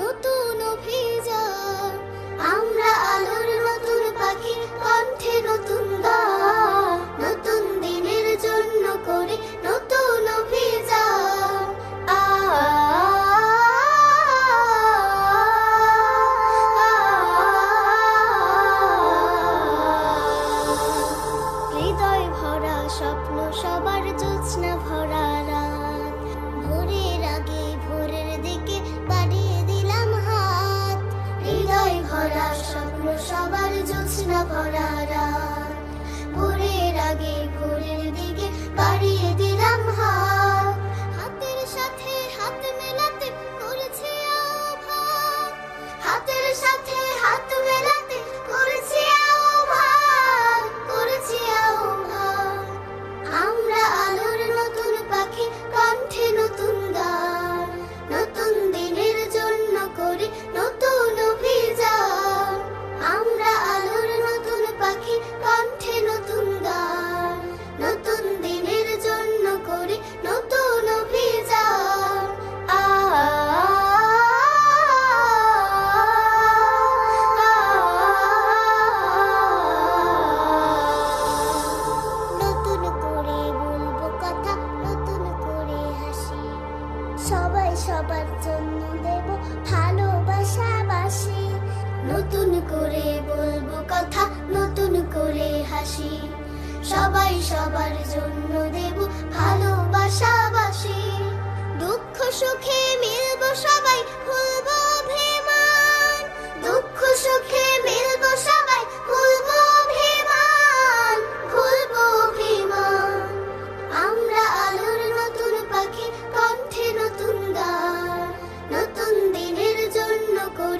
নতুন অভিযান। আমরা আলোর নতুন পাখি, কণ্ঠে নতুন গান। নতুন দিনের জন্য করে নতুন অভিযান। হৃদয় ভরা স্বপ্ন, সবার জোৎস্না ভরা জন্য দেব ভালোবাসা বাসি নতুন করে বলব কথা, নতুন করে হাসি। সবাই সবার জন্য দেব ভালোবাসা বাসি দুঃখ সুখে মিলবো সবাই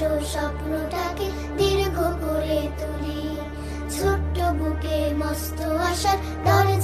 এসো স্বপ্নটাকে দীর্ঘ করে তুলি। ছোট্ট বুকে মস্ত আশার দরজা